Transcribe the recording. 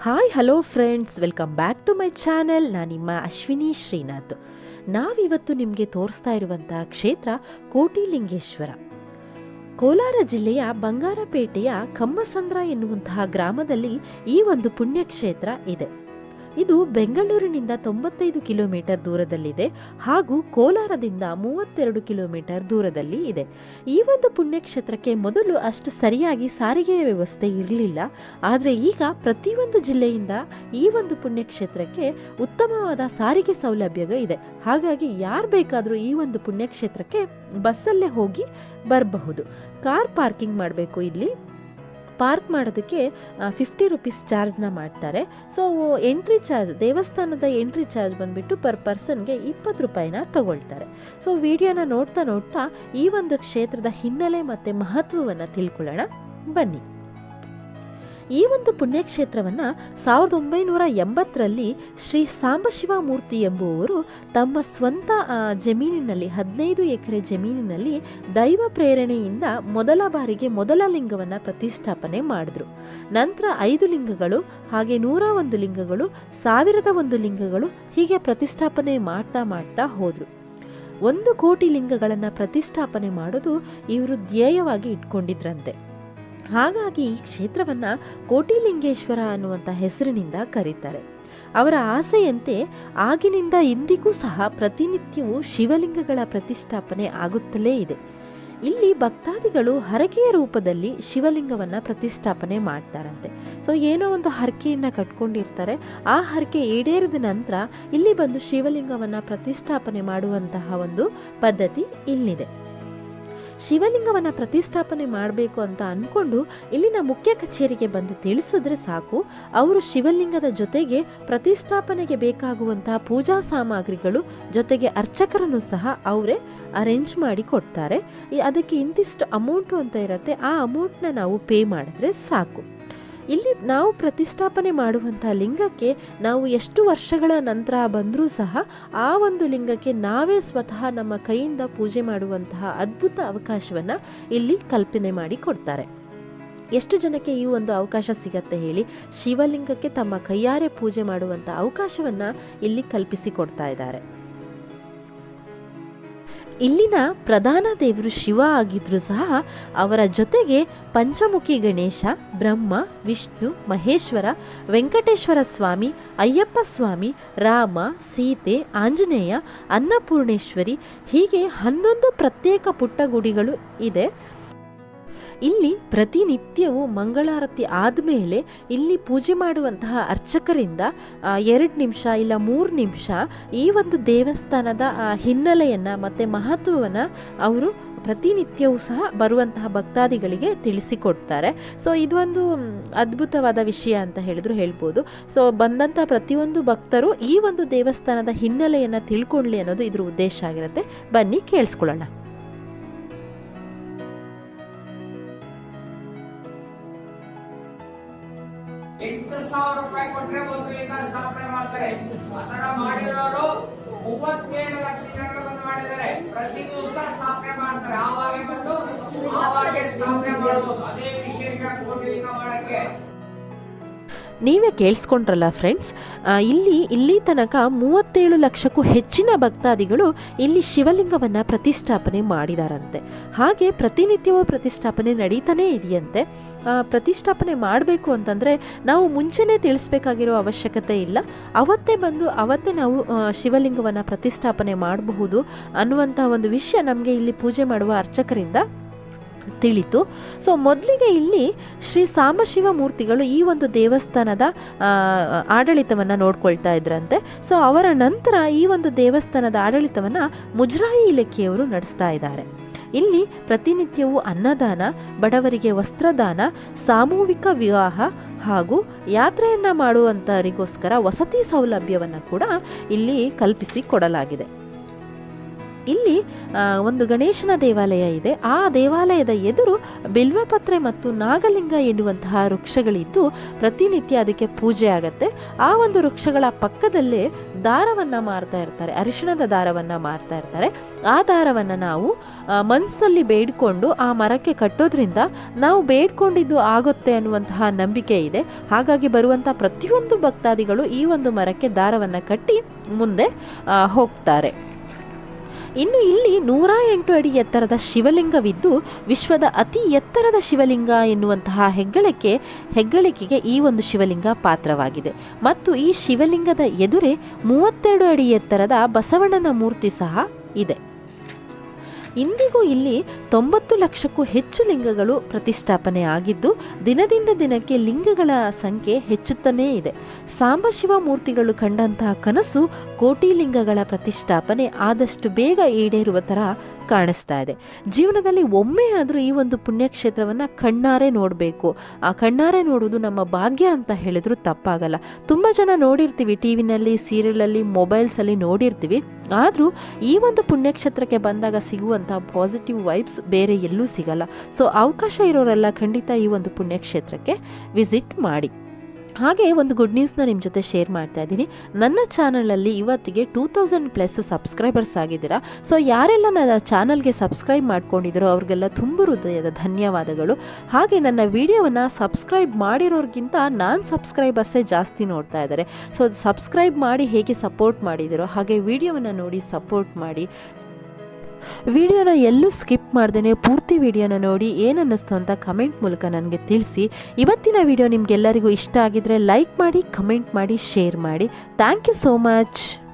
Hi hello friends welcome back to my channel ನಾನು ನಿಮ್ಮ ಅಶ್ವಿನಿ ಶ್ರೀನಾಥ್. ನಾವಿವತ್ತು ನಿಮಗೆ ತೋರಿಸ್ತಾ ಇರುವಂತಹ ಕ್ಷೇತ್ರ ಕೋಟಿಲಿಂಗೇಶ್ವರ. ಕೋಲಾರ ಜಿಲ್ಲೆಯ ಬಂಗಾರಪೇಟೆಯ ಕಮ್ಮಸಂದ್ರ ಎನ್ನುವಂತಹ ಗ್ರಾಮದಲ್ಲಿ ಈ ಒಂದು ಪುಣ್ಯಕ್ಷೇತ್ರ ಇದೆ. ಇದು ಬೆಂಗಳೂರಿನಿಂದ ತೊಂಬತ್ತೈದು ಕಿಲೋಮೀಟರ್ ದೂರದಲ್ಲಿದೆ ಹಾಗೂ ಕೋಲಾರದಿಂದ ಮೂವತ್ತೆರಡು ಕಿಲೋಮೀಟರ್ ದೂರದಲ್ಲಿ ಇದೆ. ಈ ಒಂದು ಪುಣ್ಯಕ್ಷೇತ್ರಕ್ಕೆ ಮೊದಲು ಅಷ್ಟು ಸರಿಯಾಗಿ ಸಾರಿಗೆ ವ್ಯವಸ್ಥೆ ಇರಲಿಲ್ಲ. ಆದರೆ ಈಗ ಪ್ರತಿಯೊಂದು ಜಿಲ್ಲೆಯಿಂದ ಈ ಒಂದು ಪುಣ್ಯಕ್ಷೇತ್ರಕ್ಕೆ ಉತ್ತಮವಾದ ಸಾರಿಗೆ ಸೌಲಭ್ಯ ಇದೆ. ಹಾಗಾಗಿ ಯಾರು ಬೇಕಾದರೂ ಈ ಒಂದು ಪುಣ್ಯಕ್ಷೇತ್ರಕ್ಕೆ ಬಸ್ಸಲ್ಲೇ ಹೋಗಿ ಬರಬಹುದು. ಕಾರ್ ಪಾರ್ಕಿಂಗ್ ಮಾಡಬೇಕು ಇಲ್ಲಿ. ಪಾರ್ಕ್ ಮಾಡೋದಕ್ಕೆ ಫಿಫ್ಟಿ ರುಪೀಸ್ ಚಾರ್ಜ್ನ ಮಾಡ್ತಾರೆ. ಸೊ ಎಂಟ್ರಿ ಚಾರ್ಜ್ ದೇವಸ್ಥಾನದ ಎಂಟ್ರಿ ಚಾರ್ಜ್ ಬಂದುಬಿಟ್ಟು ಪರ್ ಪರ್ಸನ್ಗೆ ಇಪ್ಪತ್ತು ರೂಪಾಯಿನ ತಗೊಳ್ತಾರೆ. ಸೊ ವಿಡಿಯೋನ ನೋಡ್ತಾ ನೋಡ್ತಾ ಈ ಒಂದು ಕ್ಷೇತ್ರದ ಹಿನ್ನೆಲೆ ಮತ್ತು ಮಹತ್ವವನ್ನು ತಿಳ್ಕೊಳ್ಳೋಣ. ಬನ್ನಿ. ಈ ಒಂದು ಪುಣ್ಯಕ್ಷೇತ್ರವನ್ನು ಸಾವಿರದ ಒಂಬೈನೂರ ಎಂಬತ್ತರಲ್ಲಿ ಶ್ರೀ ಸಾಂಬಶಿವ ಮೂರ್ತಿ ಎಂಬುವವರು ತಮ್ಮ ಸ್ವಂತ ಜಮೀನಿನಲ್ಲಿ, ಹದಿನೈದು ಎಕರೆ ಜಮೀನಿನಲ್ಲಿ ದೈವ ಪ್ರೇರಣೆಯಿಂದ ಮೊದಲ ಬಾರಿಗೆ ಮೊದಲ ಲಿಂಗವನ್ನು ಪ್ರತಿಷ್ಠಾಪನೆ ಮಾಡಿದ್ರು. ನಂತರ ಐದು ಲಿಂಗಗಳು, ಹಾಗೆ ನೂರ ಒಂದು ಲಿಂಗಗಳು, ಸಾವಿರದ ಒಂದು ಲಿಂಗಗಳು ಹೀಗೆ ಪ್ರತಿಷ್ಠಾಪನೆ ಮಾಡ್ತಾ ಮಾಡ್ತಾ ಹೋದರು. ಒಂದು ಕೋಟಿ ಲಿಂಗಗಳನ್ನು ಪ್ರತಿಷ್ಠಾಪನೆ ಮಾಡೋದು ಇವರು ಧ್ಯೇಯವಾಗಿ ಇಟ್ಕೊಂಡಿದ್ರಂತೆ. ಹಾಗಾಗಿ ಈ ಕ್ಷೇತ್ರವನ್ನು ಕೋಟಿಲಿಂಗೇಶ್ವರ ಅನ್ನುವಂಥ ಹೆಸರಿನಿಂದ ಕರೀತಾರೆ. ಅವರ ಆಸೆಯಂತೆ ಆಗಿನಿಂದ ಇಂದಿಗೂ ಸಹ ಪ್ರತಿನಿತ್ಯವೂ ಶಿವಲಿಂಗಗಳ ಪ್ರತಿಷ್ಠಾಪನೆ ಆಗುತ್ತಲೇ ಇದೆ. ಇಲ್ಲಿ ಭಕ್ತಾದಿಗಳು ಹರಕೆಯ ರೂಪದಲ್ಲಿ ಶಿವಲಿಂಗವನ್ನು ಪ್ರತಿಷ್ಠಾಪನೆ ಮಾಡ್ತಾರಂತೆ. ಸೊ, ಏನೋ ಒಂದು ಹರಕೆಯನ್ನು ಕಟ್ಕೊಂಡಿರ್ತಾರೆ. ಆ ಹರಕೆ ಈಡೇರಿದ ನಂತರ ಇಲ್ಲಿ ಬಂದು ಶಿವಲಿಂಗವನ್ನು ಪ್ರತಿಷ್ಠಾಪನೆ ಮಾಡುವಂತಹ ಒಂದು ಪದ್ಧತಿ ಇಲ್ಲಿದೆ. ಶಿವಲಿಂಗವನ್ನು ಪ್ರತಿಷ್ಠಾಪನೆ ಮಾಡಬೇಕು ಅಂತ ಅಂದ್ಕೊಂಡು ಇಲ್ಲಿನ ಮುಖ್ಯ ಕಚೇರಿಗೆ ಬಂದು ತಿಳಿಸಿದ್ರೆ ಸಾಕು, ಅವರು ಶಿವಲಿಂಗದ ಜೊತೆಗೆ ಪ್ರತಿಷ್ಠಾಪನೆಗೆ ಬೇಕಾಗುವಂತಹ ಪೂಜಾ ಸಾಮಗ್ರಿಗಳು, ಜೊತೆಗೆ ಅರ್ಚಕರನ್ನು ಸಹ ಅವರೇ ಅರೇಂಜ್ ಮಾಡಿ ಕೊಡ್ತಾರೆ. ಅದಕ್ಕೆ ಇಂತಿಷ್ಟು ಅಮೌಂಟು ಅಂತ ಇರುತ್ತೆ, ಆ ಅಮೌಂಟ್ನ ನಾವು ಪೇ ಮಾಡಿದ್ರೆ ಸಾಕು. ಇಲ್ಲಿ ನಾವು ಪ್ರತಿಷ್ಠಾಪನೆ ಮಾಡುವಂಥ ಲಿಂಗಕ್ಕೆ ನಾವು ಎಷ್ಟು ವರ್ಷಗಳ ನಂತರ ಬಂದರೂ ಸಹ ಆ ಒಂದು ಲಿಂಗಕ್ಕೆ ನಾವೇ ಸ್ವತಃ ನಮ್ಮ ಕೈಯಿಂದ ಪೂಜೆ ಮಾಡುವಂತಹ ಅದ್ಭುತ ಅವಕಾಶವನ್ನು ಇಲ್ಲಿ ಕಲ್ಪನೆ ಮಾಡಿ ಕೊಡ್ತಾರೆ. ಎಷ್ಟು ಜನಕ್ಕೆ ಈ ಒಂದು ಅವಕಾಶ ಸಿಗತ್ತೆ ಹೇಳಿ ಶಿವಲಿಂಗಕ್ಕೆ ತಮ್ಮ ಕೈಯಾರೆ ಪೂಜೆ ಮಾಡುವಂಥ ಅವಕಾಶವನ್ನು ಇಲ್ಲಿ ಕಲ್ಪಿಸಿಕೊಡ್ತಾ ಇದ್ದಾರೆ. ಇಲ್ಲಿನ ಪ್ರಧಾನ ದೇವರು ಶಿವ ಆಗಿದ್ರೂ ಸಹ ಅವರ ಜೊತೆಗೆ ಪಂಚಮುಖಿ ಗಣೇಶ, ಬ್ರಹ್ಮ, ವಿಷ್ಣು, ಮಹೇಶ್ವರ, ವೆಂಕಟೇಶ್ವರ ಸ್ವಾಮಿ, ಅಯ್ಯಪ್ಪ ಸ್ವಾಮಿ, ರಾಮ, ಸೀತೆ, ಆಂಜನೇಯ, ಅನ್ನಪೂರ್ಣೇಶ್ವರಿ ಹೀಗೆ ಹನ್ನೊಂದು ಪ್ರತ್ಯೇಕ ಪುಟ್ಟ ಗುಡಿಗಳು ಇದೆ. ಇಲ್ಲಿ ಪ್ರತಿನಿತ್ಯವೂ ಮಂಗಳಾರತಿ ಆದಮೇಲೆ ಇಲ್ಲಿ ಪೂಜೆ ಮಾಡುವಂತಹ ಅರ್ಚಕರಿಂದ ಎರಡು ನಿಮಿಷ ಇಲ್ಲ ಮೂರು ನಿಮಿಷ ಈ ಒಂದು ದೇವಸ್ಥಾನದ ಹಿನ್ನೆಲೆಯನ್ನು ಮತ್ತು ಮಹತ್ವವನ್ನು ಅವರು ಪ್ರತಿನಿತ್ಯವೂ ಸಹ ಬರುವಂತಹ ಭಕ್ತಾದಿಗಳಿಗೆ ತಿಳಿಸಿಕೊಡ್ತಾರೆ. ಸೊ ಇದೊಂದು ಅದ್ಭುತವಾದ ವಿಷಯ ಅಂತ ಹೇಳಿದ್ರು ಹೇಳ್ಬೋದು. ಸೊ ಬಂದಂಥ ಪ್ರತಿಯೊಂದು ಭಕ್ತರು ಈ ಒಂದು ದೇವಸ್ಥಾನದ ಹಿನ್ನೆಲೆಯನ್ನು ತಿಳ್ಕೊಳ್ಳಿ ಅನ್ನೋದು ಇದ್ರ ಉದ್ದೇಶ ಆಗಿರುತ್ತೆ. ಬನ್ನಿ ಕೇಳಿಸ್ಕೊಳ್ಳೋಣ. ಎಂಟು ಸಾವಿರ ರೂಪಾಯಿ ಕೊಟ್ಟರೆ ಒಂದು ಲೀಟರ್ ಸ್ಥಾಪನೆ ಮಾಡ್ತಾರೆ. ಆತರ ಮಾಡಿರೋರು ಮೂವತ್ತೇಳು ಲಕ್ಷ ಜನರು ಬಂದು ಮಾಡಿದ್ದಾರೆ. ಪ್ರತಿ ದಿವಸ ಸ್ಥಾಪನೆ ಮಾಡ್ತಾರೆ. ಆವಾಗೆ ಬಂದು, ಆವಾಗೆ ಸ್ಥಾಪನೆ ಮಾಡಬಹುದು ಅದೇ ವಿಶೇಷ ನೀವೇ ಕೇಳಿಸ್ಕೊಂಡ್ರಲ್ಲ ಫ್ರೆಂಡ್ಸ್ ಇಲ್ಲಿ ಇಲ್ಲಿ ತನಕ ಮೂವತ್ತೇಳು ಲಕ್ಷಕ್ಕೂ ಹೆಚ್ಚಿನ ಭಕ್ತಾದಿಗಳು ಇಲ್ಲಿ ಶಿವಲಿಂಗವನ್ನು ಪ್ರತಿಷ್ಠಾಪನೆ ಮಾಡಿದಾರಂತೆ. ಹಾಗೆ ಪ್ರತಿನಿತ್ಯವೂ ಪ್ರತಿಷ್ಠಾಪನೆ ನಡೀತಾನೇ ಇದೆಯಂತೆ. ಪ್ರತಿಷ್ಠಾಪನೆ ಮಾಡಬೇಕು ಅಂತಂದರೆ ನಾವು ಮುಂಚೆನೇ ತಿಳಿಸ್ಬೇಕಾಗಿರೋ ಅವಶ್ಯಕತೆ ಇಲ್ಲ. ಅವತ್ತೇ ಬಂದು, ಅವತ್ತೇ ನಾವು ಶಿವಲಿಂಗವನ್ನು ಪ್ರತಿಷ್ಠಾಪನೆ ಮಾಡಬಹುದು ಅನ್ನುವಂಥ ಒಂದು ವಿಷಯ ನಮಗೆ ಇಲ್ಲಿ ಪೂಜೆ ಮಾಡುವ ಅರ್ಚಕರಿಂದ ತಿಳಿತು. ಸೊ ಮೊದಲಿಗೆ ಇಲ್ಲಿ ಶ್ರೀ ಸಾಂಬಶಿವ ಮೂರ್ತಿಗಳು ಈ ಒಂದು ದೇವಸ್ಥಾನದ ಆಡಳಿತವನ್ನು ನೋಡ್ಕೊಳ್ತಾ ಇದ್ರಂತೆ. ಸೊ ಅವರ ನಂತರ ಈ ಒಂದು ದೇವಸ್ಥಾನದ ಆಡಳಿತವನ್ನು ಮುಜರಾಯಿ ಇಲಾಖೆಯವರು ನಡೆಸ್ತಾ ಇದ್ದಾರೆ. ಇಲ್ಲಿ ಪ್ರತಿನಿತ್ಯವೂ ಅನ್ನದಾನ, ಬಡವರಿಗೆ ವಸ್ತ್ರದಾನ, ಸಾಮೂಹಿಕ ವಿವಾಹ ಹಾಗೂ ಯಾತ್ರೆಯನ್ನು ಮಾಡುವಂಥವರಿಗೋಸ್ಕರ ವಸತಿ ಸೌಲಭ್ಯವನ್ನು ಕೂಡ ಇಲ್ಲಿ ಕಲ್ಪಿಸಿ ಕೊಡಲಾಗಿದೆ. ಇಲ್ಲಿ ಒಂದು ಗಣೇಶನ ದೇವಾಲಯ ಇದೆ. ಆ ದೇವಾಲಯದ ಎದುರು ಬಿಲ್ವಪತ್ರೆ ಮತ್ತು ನಾಗಲಿಂಗ ಎನ್ನುವಂತಹ ವೃಕ್ಷಗಳಿದ್ದು ಪ್ರತಿನಿತ್ಯ ಅದಕ್ಕೆ ಪೂಜೆ ಆಗತ್ತೆ. ಆ ಒಂದು ವೃಕ್ಷಗಳ ಪಕ್ಕದಲ್ಲೇ ದಾರವನ್ನು ಮಾರ್ತಾ ಇರ್ತಾರೆ, ಅರಿಶಿಣದ ದಾರವನ್ನು ಮಾರ್ತಾ ಇರ್ತಾರೆ. ಆ ದಾರವನ್ನು ನಾವು ಮನಸ್ಸಲ್ಲಿ ಬೇಡ್ಕೊಂಡು ಆ ಮರಕ್ಕೆ ಕಟ್ಟೋದ್ರಿಂದ ನಾವು ಬೇಡ್ಕೊಂಡಿದ್ದು ಆಗುತ್ತೆ ಅನ್ನುವಂತಹ ನಂಬಿಕೆ ಇದೆ. ಹಾಗಾಗಿ ಬರುವಂಥ ಪ್ರತಿಯೊಂದು ಭಕ್ತಾದಿಗಳು ಈ ಒಂದು ಮರಕ್ಕೆ ದಾರವನ್ನು ಕಟ್ಟಿ ಮುಂದೆ ಹೋಗ್ತಾರೆ. ಇನ್ನು ಇಲ್ಲಿ ನೂರ ಎಂಟು ಅಡಿ ಎತ್ತರದ ಶಿವಲಿಂಗವಿದ್ದು ವಿಶ್ವದ ಅತಿ ಎತ್ತರದ ಶಿವಲಿಂಗ ಎನ್ನುವಂತಹ ಹೆಗ್ಗಳಿಕೆ, ಹೆಗ್ಗಳಿಕೆಗೆ ಈ ಒಂದು ಶಿವಲಿಂಗ ಪಾತ್ರವಾಗಿದೆ. ಮತ್ತು ಈ ಶಿವಲಿಂಗದ ಎದುರೇ ಮೂವತ್ತೆರಡು ಅಡಿ ಎತ್ತರದ ಬಸವಣ್ಣನ ಮೂರ್ತಿ ಸಹ ಇದೆ. ಇಂದಿಗೂ ಇಲ್ಲಿ ತೊಂಬತ್ತು ಲಕ್ಷಕ್ಕೂ ಹೆಚ್ಚು ಲಿಂಗಗಳು ಪ್ರತಿಷ್ಠಾಪನೆ ಆಗಿದ್ದು, ದಿನದಿಂದ ದಿನಕ್ಕೆ ಲಿಂಗಗಳ ಸಂಖ್ಯೆ ಹೆಚ್ಚುತ್ತಲೇ ಇದೆ. ಸಾಂಬಶಿವ ಮೂರ್ತಿಗಳು ಕಂಡಂತಹ ಕನಸು ಕೋಟಿ ಲಿಂಗಗಳ ಪ್ರತಿಷ್ಠಾಪನೆ ಆದಷ್ಟು ಬೇಗ ಈಡೇರುವ ಥರ ಕಾಣಿಸ್ತಾ ಇದೆ. ಜೀವನದಲ್ಲಿ ಒಮ್ಮೆ ಆದರೂ ಈ ಒಂದು ಪುಣ್ಯಕ್ಷೇತ್ರವನ್ನು ಕಣ್ಣಾರೆ ನೋಡಬೇಕು. ಆ ಕಣ್ಣಾರೆ ನೋಡುವುದು ನಮ್ಮ ಭಾಗ್ಯ ಅಂತ ಹೇಳಿದ್ರು ತಪ್ಪಾಗಲ್ಲ. ತುಂಬ ಜನ ನೋಡಿರ್ತೀವಿ ಟಿ ವಿನಲ್ಲಿ ಸೀರಿಯಲಲ್ಲಿ ಮೊಬೈಲ್ಸಲ್ಲಿ ನೋಡಿರ್ತೀವಿ. ಆದರೂ ಈ ಒಂದು ಪುಣ್ಯಕ್ಷೇತ್ರಕ್ಕೆ ಬಂದಾಗ ಸಿಗುವಂಥ ಪಾಸಿಟಿವ್ ವೈಬ್ಸ್ ಬೇರೆ ಎಲ್ಲೂ ಸಿಗಲ್ಲ. ಸೊ ಅವಕಾಶ ಇರೋರೆಲ್ಲ ಖಂಡಿತ ಈ ಒಂದು ಪುಣ್ಯಕ್ಷೇತ್ರಕ್ಕೆ ವಿಸಿಟ್ ಮಾಡಿ. ಹಾಗೆ ಒಂದು ಗುಡ್ ನ್ಯೂಸ್ನ ನಿಮ್ಮ ಜೊತೆ ಶೇರ್ ಮಾಡ್ತಾ ಇದ್ದೀನಿ. ನನ್ನ ಚಾನಲಲ್ಲಿ ಇವತ್ತಿಗೆ ಟೂ ತೌಸಂಡ್ ಪ್ಲಸ್ ಸಬ್ಸ್ಕ್ರೈಬರ್ಸ್ ಆಗಿದ್ದೀರಾ. ಸೊ ಯಾರೆಲ್ಲ ನನ್ನ ಚಾನಲ್ಗೆ ಸಬ್ಸ್ಕ್ರೈಬ್ ಮಾಡ್ಕೊಂಡಿದ್ದೀರೋ ಅವ್ರಿಗೆಲ್ಲ ತುಂಬ ಹೃದಯದ ಧನ್ಯವಾದಗಳು. ಹಾಗೆ ನನ್ನ ವಿಡಿಯೋವನ್ನು ಸಬ್ಸ್ಕ್ರೈಬ್ ಮಾಡಿರೋರ್ಗಿಂತ ನಾನು ಸಬ್ಸ್ಕ್ರೈಬರ್ಸೇ ಜಾಸ್ತಿ ನೋಡ್ತಾ ಇದ್ದಾರೆ. ಸೊ ಸಬ್ಸ್ಕ್ರೈಬ್ ಮಾಡಿ ಹೇಗೆ ಸಪೋರ್ಟ್ ಮಾಡಿದಿರೋ ಹಾಗೆ ವಿಡಿಯೋವನ್ನು ನೋಡಿ ಸಪೋರ್ಟ್ ಮಾಡಿ. ವಿಡಿಯೋನ ಎಲ್ಲೂ ಸ್ಕಿಪ್ ಮಾಡ್ದೇ ಪೂರ್ತಿ ವಿಡಿಯೋನ ನೋಡಿ ಏನನ್ನಿಸ್ತು ಅಂತ ಕಮೆಂಟ್ ಮೂಲಕ ನನಗೆ ತಿಳಿಸಿ. ಇವತ್ತಿನ ವಿಡಿಯೋ ನಿಮಗೆಲ್ಲರಿಗೂ ಇಷ್ಟ ಆಗಿದ್ರೆ ಲೈಕ್ ಮಾಡಿ, ಕಮೆಂಟ್ ಮಾಡಿ, ಶೇರ್ ಮಾಡಿ. Thank you so much.